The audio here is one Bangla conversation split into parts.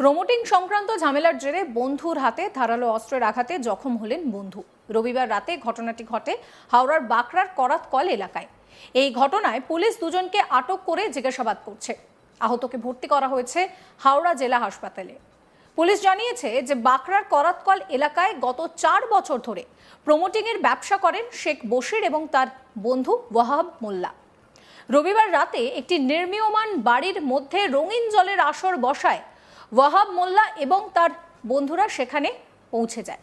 প্রমোটিং সংক্রান্ত ঝামেলার জেরে বন্ধুর হাতে ধারালো অস্ত্রের আঘাতে জখম হলেন বন্ধু। রবিবার রাতে ঘটনাটি ঘটে হাওড়ার বাঁকড়ার করাত কল এলাকায়। এই ঘটনায় পুলিশ দুজনকে আটক করে জিজ্ঞাসাবাদ করছে। আহতকে ভর্তি করা হয়েছে হাওড়া জেলা হাসপাতালে। পুলিশ জানিয়েছে যে বাঁকড়ার করাতকল এলাকায় গত চার বছর ধরে প্রমোটিংয়ের ব্যবসা করেন শেখ বশির এবং তার বন্ধু ওয়াহাব মোল্লা। রবিবার রাতে একটি নির্মীয়মান বাড়ির মধ্যে রঙিন জলের আসর বসায় ওয়াহাব মোল্লা এবং তার বন্ধুরা সেখানে পৌঁছে যায়।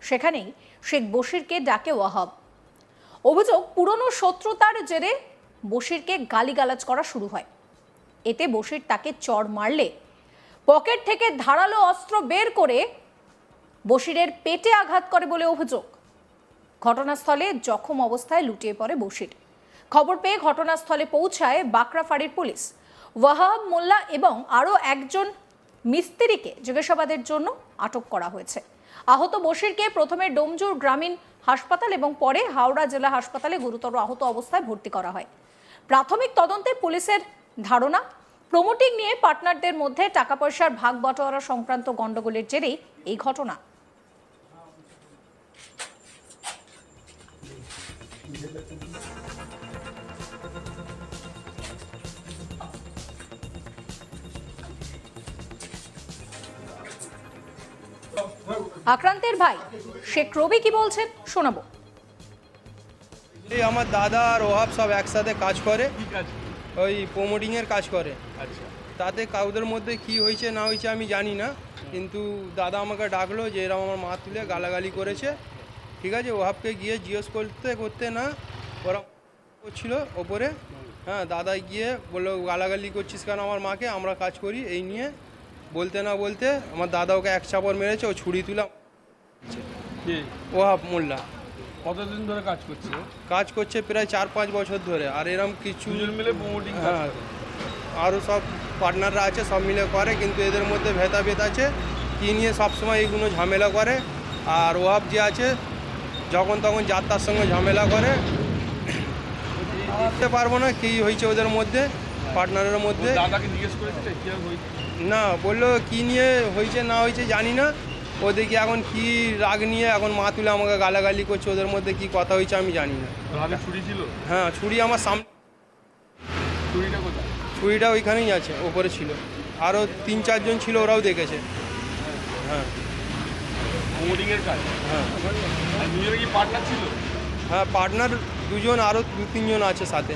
সেখানেই শেখ বশিরকে ডাকে ওয়াহাব। অভিযোগ, পুরনো শত্রুতার জেরে বশিরকে গালিগালাজ করা শুরু হয়। এতে বশির তাকে চড় মারলে, পকেট থেকে ধারালো অস্ত্র বের করে বশিরের পেটে আঘাত করে বলে অভিযোগ। ঘটনাস্থলে জখম অবস্থায় লুটিয়ে পড়ে বশির। খবর পেয়ে ঘটনাস্থলে পৌঁছায় বাঁকড়া ফাঁড়ির পুলিশ। ওয়াহাব মোল্লা এবং আরও একজন মিস্ত্রিকে জিজ্ঞাসাবাদের জন্য আটক করা হয়েছে। আহত বশিরকে প্রথমে ডোমজুর গ্রামীণ হাসপাতাল এবং পরে হাওড়া জেলা হাসপাতালে গুরুতর আহত অবস্থায় ভর্তি করা হয়। প্রাথমিক তদন্তে পুলিশের ধারণা প্রমোটিং নিয়ে পার্টনারদের মধ্যে টাকা পয়সার ভাগ বটোয়ারা সংক্রান্ত গণ্ডগোলের জেরেই এই ঘটনা। আক্রান্তের ভাই শেখ রবি কি বলছেন শোনাবো। আমার দাদা আর ওহাব সব একসাথে কাজ করে ওই প্রমোটিংয়ের কাজ করে। আচ্ছা। তাতে কাউদের মধ্যে কি হয়েছে না হয়েছে আমি জানি না কিন্তু দাদা আমাকে ডাকলো যে এরকম আমার মা তুলে গালাগালি করেছে। ঠিক আছে ওহাবকে গিয়ে জিজ্ঞেস করতে করতে না ওরা করছিল ওপরে। হ্যাঁ দাদা গিয়ে বলল গালাগালি করছিস কেন আমার মাকে? আমরা কাজ করি এই নিয়ে। বলতে না বলতে আমার দাদা ওকে এক চাপড় মেরেছে ও ছুরি তুলাম ওহাব মোল্লা। কতদিন ধরে কাজ করছে কাজ করছে প্রায় চার পাঁচ বছর ধরে আর এরম কিছু মিলে প্রমোটিং হ্যাঁ আরও সব পার্টনাররা আছে সব মিলে করে কিন্তু এদের মধ্যে ভেদাভেদ আছে। কি নিয়ে সবসময় এইগুলো ঝামেলা করে আর ওহাব যে আছে যখন তখন যাত্রার সঙ্গে ঝামেলা করে। বলতে পারব না কী হয়েছে ওদের মধ্যে। পার্টনারের মধ্যে। দাদাকে জিজ্ঞেস করেছিলে না বলল কি নিয়ে হয়েছে না হয়েছে জানি না। ও দেখি এখন কি রাগ নিয়ে এখন মা তুলে আমাকে গালাগালি করছে ওদের মধ্যে কি কথা হয়েছে আমি জানি না। ছুরি ছিল? হ্যাঁ ছুরি আমার সামনে ছুরিটা কোথায়? ছুরিটা ওইখানেই আছে ওপরে ছিল। আরও তিন চারজন ছিল ওরাও দেখেছে। হ্যাঁ। হ্যাঁ। হ্যাঁ পার্টনার দুজন আরও দু তিনজন আছে সাথে।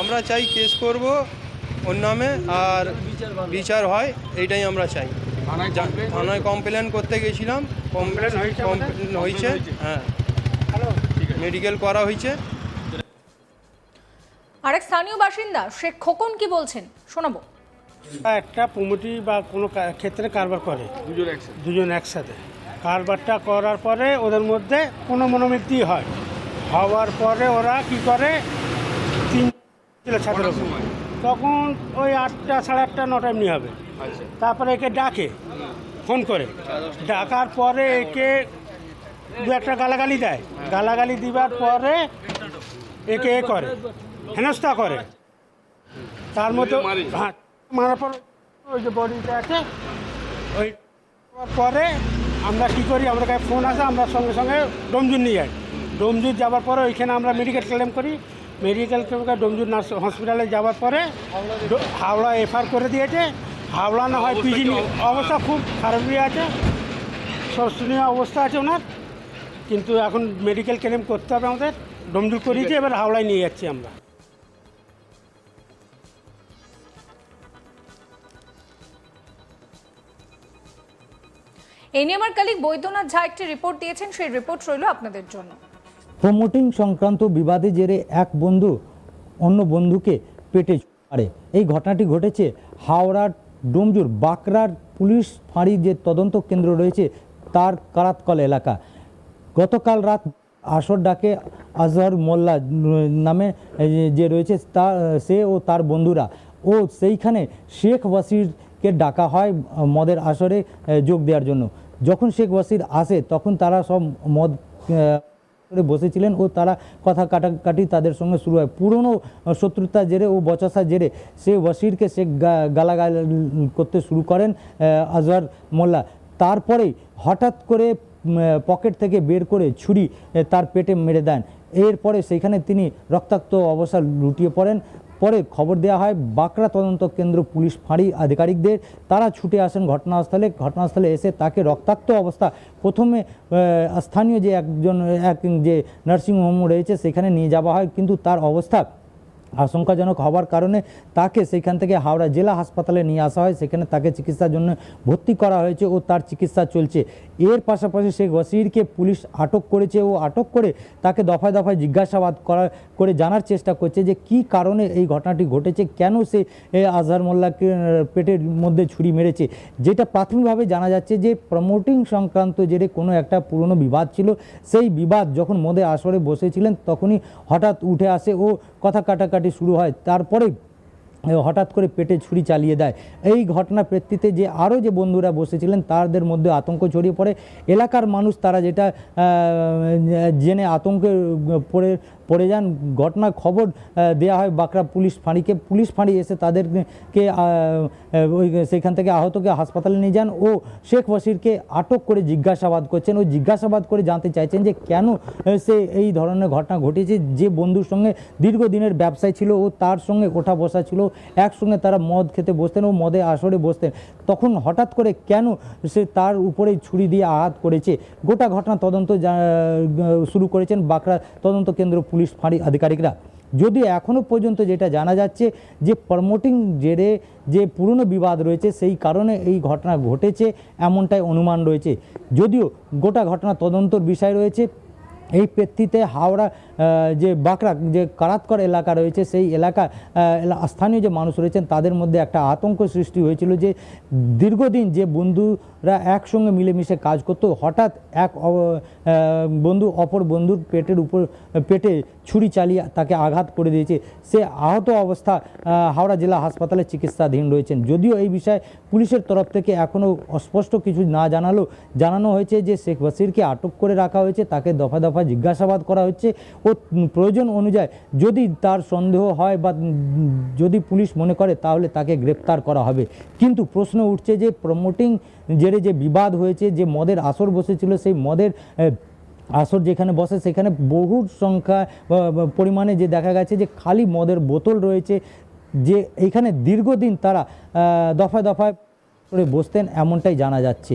আমরা চাই কেস করব ওর নামে আর বিচার হয় এইটাই আমরা চাই। থানায় কমপ্লেন করতে গেছিলাম কমপ্লেন হয়েছে হয়েছে? হ্যাঁ। মেডিকেল করা হয়েছে। আরেক স্থানীয় বাসিন্দা শেখ খোকন কি বলছেন? শোনাবো। একটা কমিটি বা কোনো ক্ষেত্রে কারবার করে। দুজন একসাথে। দুজন একসাথে। কারবারটা করার পরে ওদের মধ্যে কোনো মনোমৃত্যু হয়। হওয়ার পরে ওরা কি করে? তিন ছেলে ছাত্র তখন ওই আটটা সাড়ে আটটা নটা এমনি হবে। আচ্ছা। তারপরে একে ডাকে ফোন করে। ডাকার পরে একে দু একটা গালাগালি দেয়। গালাগালি দিবার পরে একে এ করে হেনস্থা করে। তার মধ্যে? হ্যাঁ মারার পর ওই যে বডিটা আছে ওই পরে আমরা কি করি? আমরা কাছে ফোন আসে আমরা সঙ্গে সঙ্গে ডোমজুর নিয়ে যাই। ডোমজুর যাওয়ার পরে ওইখানে আমরা মেডিকেল ক্লেম করি। মেডিকেল ক্লেম করে ডোমজুর নার্স হসপিটালে যাওয়ার পরে হাওড়া এফআর করে দিয়েছে। হাওড়া না হয় পিজি অবস্থা? খুব খারাপই আছে। শোষণীয় অবস্থা আছে ওনার। কিন্তু এখন মেডিকেল ক্লেম করতে হবে আমাদের। ডোমজুর করিয়েছি এবার হাওড়ায় নিয়ে যাচ্ছি আমরা। এ নিয়ে আমার কালিক বৈদ্যনাথ ঝা একটি রিপোর্ট দিয়েছেন। সেই রিপোর্ট রইল আপনাদের জন্য। প্রমোটিং সংক্রান্ত বিবাদে জেরে এক বন্ধু অন্য বন্ধুকে পেটে মারে। এই ঘটনাটি ঘটেছে হাওড়ার ডোমজুর বাঁকড়ার পুলিশ ফাঁড়ি যে তদন্ত কেন্দ্র রয়েছে, তার কারাতকল এলাকা। গতকাল রাত আসর ডাকে আজহর মোল্লা নামে যে রয়েছে, তা, সে ও তার বন্ধুরা। ও সেইখানে শেখ ওয়াসিরকে ডাকা হয় মদের আসরে যোগ দেওয়ার জন্য। যখন শেখ ওয়াসির আসে, তখন তারা সব মদ করে বসেছিলেন ও তারা কথা কাটাকাটি তাদের সঙ্গে শুরু হয়। পুরনো শত্রুতা জেরে ও বচসা জেরে সে ওয়াসিরকে সে গালাগাল করতে শুরু করেন আজহার মোল্লা। তারপরেই হঠাৎ করে পকেট থেকে বের করে ছুরি তার পেটে মেরে দেন। এরপরে সেখানে তিনি রক্তাক্ত অবস্থা লুটিয়ে পড়েন। পরে খবর দেওয়া হয়, বাঁকড়া তদন্ত কেন্দ্র পুলিশ ফাঁড়ি আধিকারিকদের। তারা ছুটে আসেন ঘটনাস্থলে। ঘটনাস্থলে এসে তাকে রক্তাক্ত অবস্থা। প্রথমে স্থানীয় যে একজন, এক যে নার্সিংহোম রয়েছে, সেখানে নিয়ে যাওয়া হয়। কিন্তু তার অবস্থা আশঙ্কাজনক হওয়ার কারণে তাকে সেখান থেকে হাওড়া জেলা হাসপাতালে নিয়ে আসা হয়। সেখানে তাকে চিকিৎসার জন্য ভর্তি করা হয়েছে ও তার চিকিৎসা চলছে। এর পাশাপাশি শেখ ওয়াসিরকে পুলিশ আটক করেছে ও আটক করে তাকে দফায় দফায় জিজ্ঞাসাবাদ করা, করে জানার চেষ্টা করছে যে কি কারণে এই ঘটনাটি ঘটেছে, কেন সে আজহার মোল্লাকে পেটের মধ্যে ছুরি মেরেছে। যেটা প্রাথমিকভাবে জানা যাচ্ছে যে প্রমোটিং সংক্রান্ত জেরে কোনো একটা পুরনো বিবাদ ছিল, সেই বিবাদ যখন মদে আসরে বসেছিলেন, তখনই হঠাৎ উঠে আসে ও কথা কাটাকাটি শুরু হয়, তারপরে হঠাৎ করে পেটে ছুরি চালিয়ে দেয়। এই ঘটনা প্রেক্ষিতে যে আরও যে বন্ধুরা বসেছিলেন, তাদের মধ্যে আতঙ্ক ছড়িয়ে পড়ে। এলাকার মানুষ তারা যেটা জেনে আতঙ্কে পড়ে পড়ে যান। ঘটনা খবর দেওয়া হয় বাঁকড়া পুলিশ ফাঁড়িকে। পুলিশ ফাঁড়ি এসে তাদেরকে ওই সেখান থেকে আহতকে হাসপাতালে নিয়ে যান ও শেখ বসিরকে আটক করে জিজ্ঞাসাবাদ করছেন। ও জিজ্ঞাসাবাদ করে জানতে চাইছেন যে কেন সে এই ধরনের ঘটনা ঘটেছে। যে বন্ধুর সঙ্গে দীর্ঘদিনের ব্যবসায় ছিল ও তার সঙ্গে ওঠা বসা ছিল। একসঙ্গে তারা মদ খেতে বসতেন ও মদে আসরে বসতেন। তখন হঠাৎ করে কেন সে তার উপরে ছুরি দিয়ে আঘাত করেছে? গোটা ঘটনা তদন্ত শুরু করেছেন বাঁকড়া তদন্ত কেন্দ্র পুলিশ। ফাঁড়ি আধিকারিকরা। যদিও এখনও পর্যন্ত যেটা জানা যাচ্ছে যে প্রমোটিং জেরে যে পুরনো বিবাদ রয়েছে, সেই কারণে এই ঘটনা ঘটেছে, এমনটাই অনুমান রয়েছে। যদিও গোটা ঘটনা তদন্তর বিষয় রয়েছে, এই প্রেক্ষিতে হাওড়া যে বাঁকড়া, যে কারাতকর এলাকা রয়েছে, সেই এলাকা স্থানীয় যে মানুষ রয়েছেন, তাদের মধ্যে একটা আতঙ্ক সৃষ্টি হয়েছিল যে দীর্ঘদিন যে বন্ধুরা একসঙ্গে মিলেমিশে কাজ করতো। হঠাৎ এক বন্ধু অপর বন্ধুর পেটের উপর, পেটে ছুরি চালিয়ে তাকে আঘাত করে দিয়েছে। সে আহত অবস্থা হাওড়া জেলা হাসপাতালে চিকিৎসাধীন রয়েছেন। যদিও এই বিষয়ে পুলিশের তরফ থেকে এখনও অস্পষ্ট কিছু না জানালো। জানানো হয়েছে যে শেখ বাসিরকে আটক করে রাখা হয়েছে, তাকে দফা দফা জিজ্ঞাসাবাদ করা হচ্ছে ও প্রয়োজন অনুযায়ী যদি তার সন্দেহ হয় বা যদি পুলিশ মনে করে তাহলে তাকে গ্রেপ্তার করা হবে। কিন্তু প্রশ্ন উঠছে যে প্রমোটিং জেরে যে বিবাদ হয়েছে, যে মদের আসর বসেছিল, সেই মদের আসর যেখানে বসে, সেখানে বহু সংখ্যা পরিমাণে যে দেখা গেছে যে খালি মদের বোতল রয়েছে, যে এখানে দীর্ঘদিন তারা দফায় দফায় করে বসতেন, এমনটাই জানা যাচ্ছে।